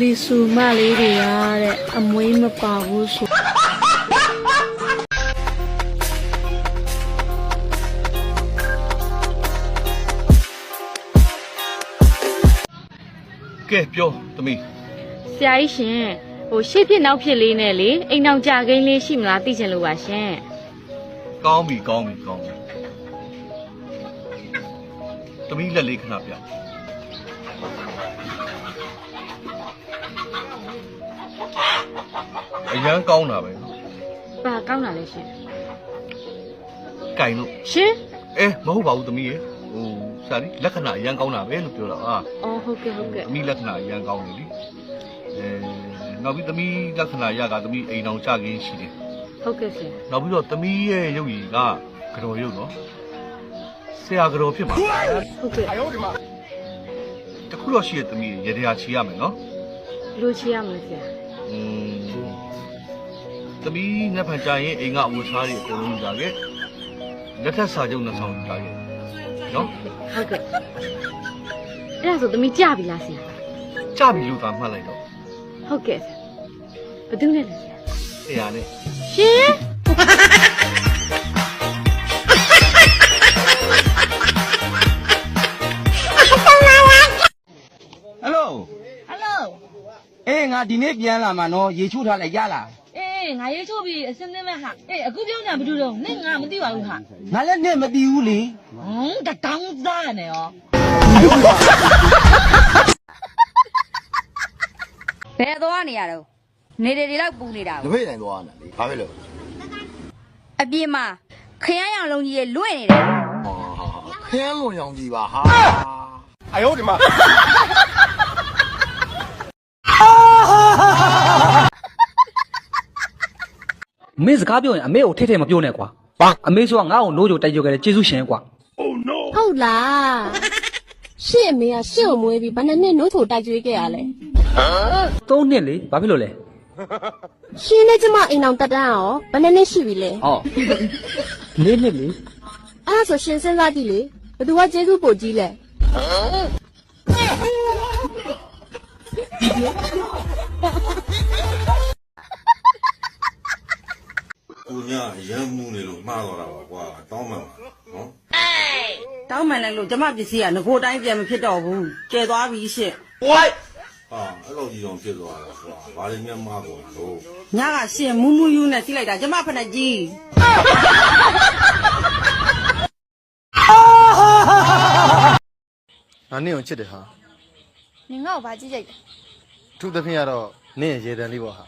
လီဆူမလေးတွေကတဲ့အမွေးမပါဘူးဆိုကဲပြောသမီးဆရာကြီးရှင်ဟိုရှေ့ဖြစ်နောက်ဖြစ်လေးနဲ့လေအိမ်အောင်ကြကိန်းလေးရှိမလားသိချင်လို့ပါရှင်ကောင်းပြီကောင်းပြီကောင်းပြီသမီးလက်လေးခဏပြ အရန်ကောင်းတာပဲပါကောင်းတာလေရှင်ကင်လို့ရှင်အဲမဟုတ်ပါဘူးသမီးရေဟိုစာရီလက္ခဏာအရန်ကောင်းတာပဲလို့ပြောတာအာအော်ဟုတ်ကဲ့ဟုတ်ကဲ့သမီးလက္ခဏာအရန်ကောင်းတယ်လीအဲနောက်ပြီးသမီးလက္ခဏာရကသမီးအိမ်အောင်ကြခင်းရှိတယ်ဟုတ်ကဲ့ဆရာနောက်ပြီးတော့သမီးရဲ့ရုပ်ရည်ကကြော်ရုပ်နော်ဆရာကြော်ဖြစ်မှာဟုတ်ကဲ့တခုတော့ရှိရဲ့သမီးရေတရာချီရမယ်နော်ဘယ်လိုချေရမလဲဆရာอืม သမီးနှစ်ဖန်ကြာရင်အိမ်ကအဝတ်စားတွေအကုန်လုံးယူလာခဲ့လက်ထက်စာချုပ်နှစ်ဆောင်ယူလာခဲ့နော်ဟုတ်ကဲ့အဲ့ဒါဆိုသမီးကြပြီလားဆရာကြပြီလို့သာမှတ်လိုက်တော့ဟုတ်ကဲ့ဆရာဘယ်သူနဲ့လဲဆရာဆရာနဲ့ရှင် ငါဒီနေ့ပြန်လာမှာနော်ရေချိုးထားလိုက်ရလားအေးငါရေးချိုးပြီးအစင်းသင်းမဲ့ဟာအေးအခုပြောညာဘာလို့တော့နင့်ငါမသိပါဘူးဟာငါလည်းနဲ့မတီးဘူးလေဟမ်တတောင်းသားနေရောဘယ်သွားနေရတော့နေတွေတွေတော့ပူနေတာတကိုပိတ်တိုင်းသွားနေတာလေဘာဖြစ်လို့အပြေမှာခရမ်းရောင်လုံးကြီးရဲ့လွင့်နေတယ် ဟာဟာဟာခင်းလွန်ရောင်ကြီးပါဟာ မင်းစကားပြောရင်အမေကိုထဲထဲမပြောနဲ့ကွာဘာအမေဆိုတာငါ့ကိုနိုးကြိုတိုက်ကြခဲ့တဲ့ကျေးဇူးရှင်ကွာဟုတ်လားရှင့်အမေကရှင့်ကိုမွေးပြီးဘယ်နှစ်နှစ်နိုးချိုတိုက်ကျွေးခဲ့ရလဲသုံးနှစ်လေဘာဖြစ်လို့လဲရှင်းနဲ့ကျမအိမ်အောင်တက်တန်းရောဘယ်နှစ်နှစ်ရှိပြီလဲဟောလေးနှစ်လေအဲ့ဒါဆိုရှင်စဉ်းစားကြည့်လေဘသူကကျေးဇူးပို့ကြီးလဲ ရမ်းမှုနေလို့မှားတော့တာပါကွာတောင်းမှန်ပါနော်တောင်းမှန်လိုက်လို့ကျမပစ္စည်းကငကိုတိုင်းပြန်မဖြစ်တော့ဘူးကျဲသွားပြီရှင့်ဟာအဲ့လိုကြီးအောင်ဖြစ်သွားတာကွာဘာလို့များမှားတော့လို့ညကရှင့်မူးမူးယူနဲ့စီးလိုက်တာကျမဖက်နဲ့ကြီးငါနင့်ကိုချစ်တယ်ဟာနင်ငါ့ကိုဘာကြည့်ကြိုက်လဲအထူးသဖြင့်ကတော့နင့်ရဲ့ရေတံလေးပေါ့ဟာ